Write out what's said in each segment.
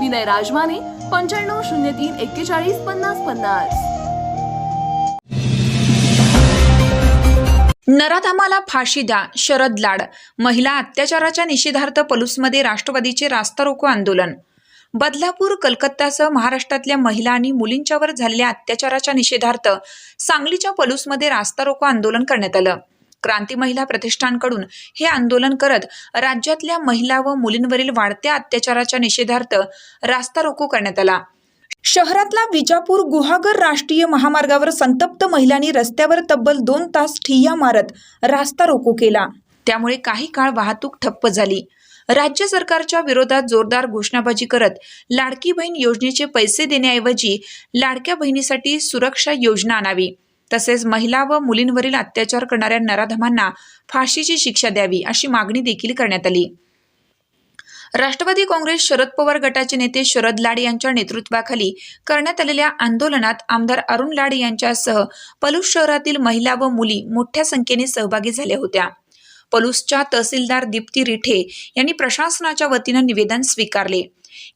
विनय राजमाने पंच्याण्णव शून्य तीन एक्केचाळीस पन्नास पन्नास. नराधामाला फाशी द्या शरद लाड. महिला अत्याचाराच्या निषेधार्थ पलूसमध्ये राष्ट्रवादीचे रास्ता रोको आंदोलन. बदलापूर कलकत्तासह महाराष्ट्रातल्या महिला आणि मुलींच्यावर झालेल्या अत्याचाराच्या निषेधार्थ सांगलीच्या पलूसमध्ये रास्ता रोको आंदोलन करण्यात आलं. क्रांती महिला प्रतिष्ठानकडून हे आंदोलन करत राज्यातल्या महिला व मुलींवरील वाढत्या अत्याचाराच्या निषेधार्थ रास्ता रोको करण्यात आला. शहरातला विजापूर गुहागर राष्ट्रीय महामार्गावर संतप्त महिलांनी रस्त्यावर तब्बल दोन तास ठिय्या मारत रास्ता रोको केला. त्यामुळे काही काळ वाहतूक ठप्प झाली. राज्य सरकारच्या विरोधात जोरदार घोषणाबाजी करत लाडकी बहीण योजनेचे पैसे देण्याऐवजी लाडक्या बहिणीसाठी सुरक्षा योजना आणावी. तसेच महिला व मुलींवरील अत्याचार करणाऱ्या नराधमांना फाशीची शिक्षा द्यावी अशी मागणी देखील करण्यात आली. राष्ट्रवादी काँग्रेस शरद पवार गटाचे नेते शरद लाड यांच्या नेतृत्वाखाली करण्यात आलेल्या आंदोलनात आमदार अरुण लाड यांच्यासह पलूस शहरातील महिला व मुली मोठ्या संख्येने सहभागी झाल्या होत्या. पलूसच्या तहसीलदार दीप्ती रिठे यांनी प्रशासनाच्या वतीनं निवेदन स्वीकारले.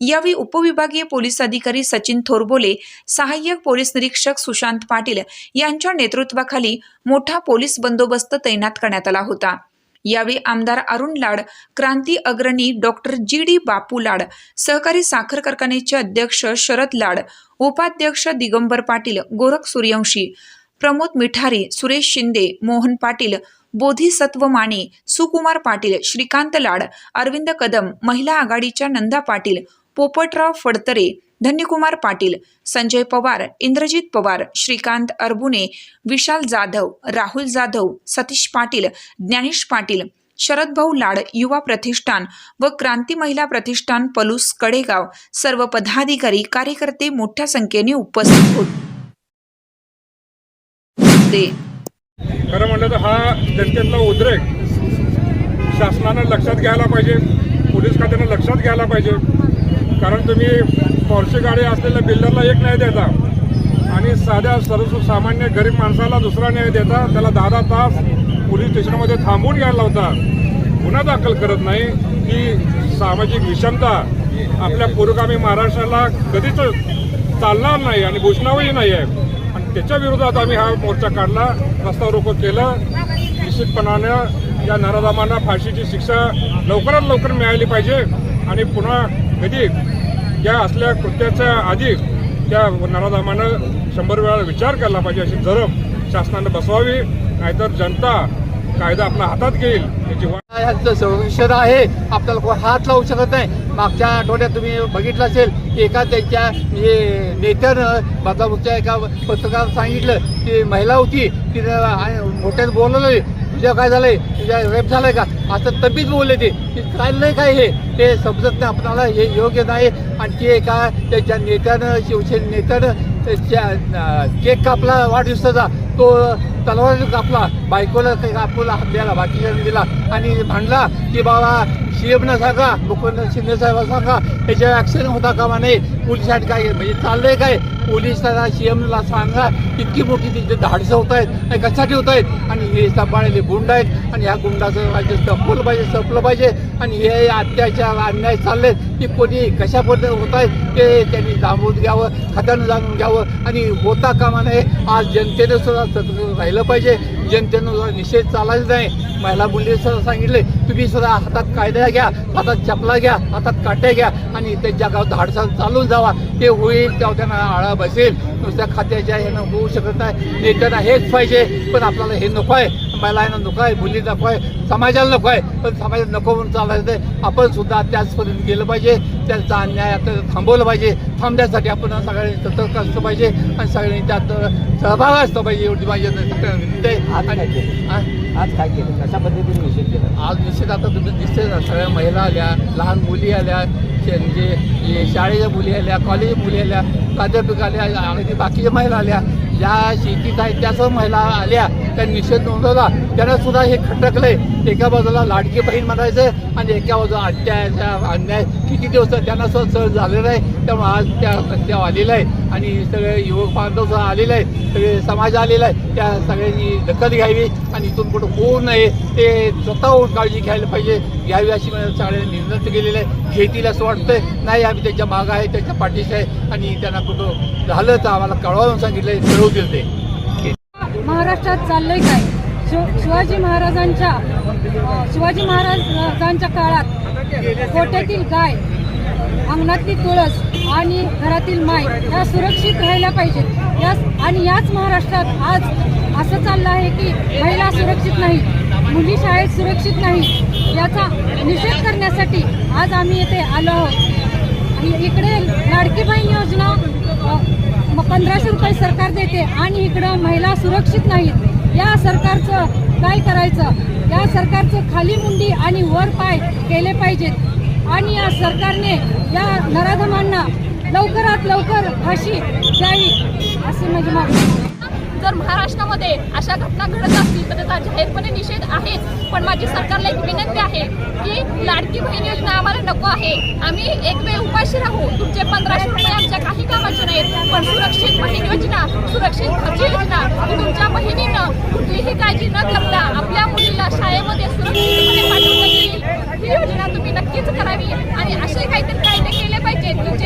यावेळी उपविभागीय पोलीस अधिकारी सचिन थोरबोले सहाय्यक पोलीस निरीक्षक सुशांत पाटील यांच्या नेतृत्वाखाली मोठा पोलीस बंदोबस्त तैनात करण्यात आला होता. यावेळी आमदार अरुण लाड क्रांती अग्रणी डॉक्टर जी डी बापू लाड सहकारी साखर कारखान्याचे अध्यक्ष शरद लाड उपाध्यक्ष दिगंबर पाटील गोरख सूर्यवंशी प्रमोद मिठारी सुरेश शिंदे मोहन पाटील बोधिसत्व माने सुकुमार पाटील श्रीकांत लाड अरविंद कदम महिला आघाडीच्या नंदा पाटील पोपटराव फडतरे धन्यकुमार पाटील संजय पवार इंद्रजित पवार श्रीकांत अरबुने विशाल जाधव राहुल जाधव सतीश पाटील ज्ञानेश पाटील शरदभाऊ लाड युवा प्रतिष्ठान व क्रांती महिला प्रतिष्ठान पलूस कडेगाव सर्व पदाधिकारी कार्यकर्ते मोठ्या संख्येने उपस्थित होते. खरं म्हणलं तर हा जनतेतला उद्रेक शासनानं लक्षात घ्यायला पाहिजे पोलीस खात्यानं लक्षात घ्यायला पाहिजे. कारण तुम्ही पॉर्शे गाडी असलेल्या बिल्डरला एक न्याय देता आणि साध्या सर्वसामान्य गरीब माणसाला दुसरा न्याय देता त्याला दहा दहा तास पोलीस स्टेशनमध्ये थांबून घ्यायला लावता गुन्हा दाखल करत नाही ही सामाजिक विषमता आपल्या पुरोगामी महाराष्ट्राला कधीच चालणार नाही आणि घोषणावही नाही आहे. त्याच्या विरोधात आम्ही हा मोर्चा काढला रस्ता रोको केलं. निश्चितपणानं या नराधामांना फाशीची शिक्षा लवकरात लवकर मिळाली पाहिजे आणि पुन्हा कधी या असल्या कृत्याच्या आधी त्या नराधामानं शंभर वेळा विचार केला पाहिजे अशी जरब शासनानं बसवावी नाहीतर जनता कायदा आपल्या हातात घेईल याची ह्याचं संरक्षण आहे. आपल्याला कोण हात लावू शकत नाही. मागच्या आठवड्यात तुम्ही बघितलं असेल की एका त्यांच्या हे नेत्यानं बदलापूरच्या एका पत्रकार सांगितलं की महिला होती. तिनं मोठ्यात बोलवलं. तुझ्या काय झालंय? तुझ्या रेप झालाय का? असं तब्बीत बोलले ते. काय नाही काय हे? ते समजत नाही. आपणाला हे योग्य नाही. आणखी एका त्याच्या नेत्यानं शिवसेने नेत्यानं त्याच्या केक कापला वाढदिवसाचा. तो तलवार कापला. बायकोला काही कापला हात द्याला बाकीच्या दिला. आणि म्हणला की बाबा सीएमनं सांगा मुख्यमंत्री शिंदे साहेबांना सांगा याच्यावर ॲक्सिडेंट होता कामा नाही पोलिसांनी काय म्हणजे चाललंय काय? पोलिसांना सीएमला सांगा इतकी मोठी तिथे धाडसं होत आहेत आणि कशासाठी होत आहेत आणि हे सांभाळलेले गुंड आहेत आणि ह्या गुंडाचं राज्य संपलं पाहिजे संपलं पाहिजे आणि हे अत्याचार अन्याय चालले की कोणी कशा पद्धतीने होत आहेत ते त्यांनी जाणून घ्यावं खात्यानं जाणून घ्यावं आणि होता कामा नये आज जनतेनं सुद्धा सतर्क राहिलं पाहिजे. जनतेनं निषेध चालायचा नाही. महिला मुली सुद्धा सांगितले तुम्ही सुद्धा हातात कायदा घ्या हातात चपला घ्या हातात काट्या घ्या आणि त्यांच्या गावात धाडसा चालून जावा. ते होईल तेव्हा त्यांना आळा बसेल. नुसत्या खात्याच्या ह्यानं होऊ शकत नाही. नेत्यांना हेच पाहिजे पण आपल्याला हे नको आहे. महिलांना नको आहे मुली नको आहे समाजाला नको आहे पण समाजात नको म्हणून चालायचं आपण सुद्धा त्याचपर्यंत गेलं पाहिजे त्यांचा अन्याय आता थांबवलं पाहिजे. थांबण्यासाठी आपण सगळ्यांनी सतर्क असलं पाहिजे आणि सगळ्यांनी त्यात सहभाग असला पाहिजे एवढी माझी आहे. आज काय आणि- केलं? आज काय केलं? कशा पद्धतीने निषेध केला? आज निश्चित आता तुम्ही दिसते ना सगळ्या महिला आल्या लहान मुली आल्या शिक्षण जे जे शाळेच्या मुली आल्या कॉलेज मुली आल्या प्राध्यापक आल्या अगदी बाकीच्या महिला आल्या. ज्या शेतीत आहेत त्या सर्व महिला आल्या. त्या निषेध नोंदवला त्यांना सुद्धा हे खटकलंय. एका बाजूला लाडकी बहीण म्हणायचं आणि एका बाजूला अत्याचार अन्याय. किती दिवस त्यांना सुद्धा सहज झालेलं आहे त्यामुळे आज त्या सत्याव आलेलं आहे. आणि सगळे युवक बांधव सुद्धा आलेलं आहे सगळे समाज आलेला आहे. त्या सगळ्यांनी दखल घ्यावी आणि इथून कुठं होऊ नये ते स्वतःहून काळजी घ्यायला पाहिजे. घ्यावी अशी मला सगळ्यांनी निर्णय केलेला आहे. घेतील असं वाटतंय. नाही आम्ही त्यांच्या मागं आहे त्यांच्या पाठीशी आहे. आणि त्यांना कुठं झालं तर आम्हाला कळवावून आहे कळवतील ते. महाराष्ट्रात चाललंय काय? शिव शिवाजी महाराजांच्या शिवाजी महाराजांच्या काळात कोट्यातील गाय अंगणातली तुळस आणि घरातील माय या सुरक्षित राहायला पाहिजेत. याच आणि याच महाराष्ट्रात आज असं चाललं आहे की महिला सुरक्षित नाही मुली शाळेत सुरक्षित नाही याचा निषेध करण्यासाठी आज आम्ही येथे आलो आहोत. आणि इकडे लाडकी बहीण योजना पंधराशे रुपये सरकार देते आणि इकडं महिला सुरक्षित नाहीत. या सरकारचं काय करायचं? या सरकारचं खाली मुंडी आणि वर पाय केले पाहिजेत. आणि या सरकारने या नराधमांना लवकरात लवकर फाशी द्यावी असे माझी मागणी जर महाराष्ट्रामध्ये अशा घटना घडत असतील तर त्याचा जाहीरपणे निषेध आहेच पण माझी सरकारला एक विनंती आहे की लाडकी बहीण योजना आम्हाला नको आहे. आम्ही एक वेळ उपाशी राहू. तुमचे पंधराशे रुपये आमच्या काही कामाचे नाहीत पण सुरक्षित बहीण योजना सुरक्षित भाजी योजना तुमच्या बहिणीनं कुठलीही काळजी न करता आपल्या मुलीला शाळेमध्ये सुरक्षितपणे पाठवता येईल. ही योजना तुम्ही नक्कीच करावी. आणि असे काहीतरी कायदे केले पाहिजेत. की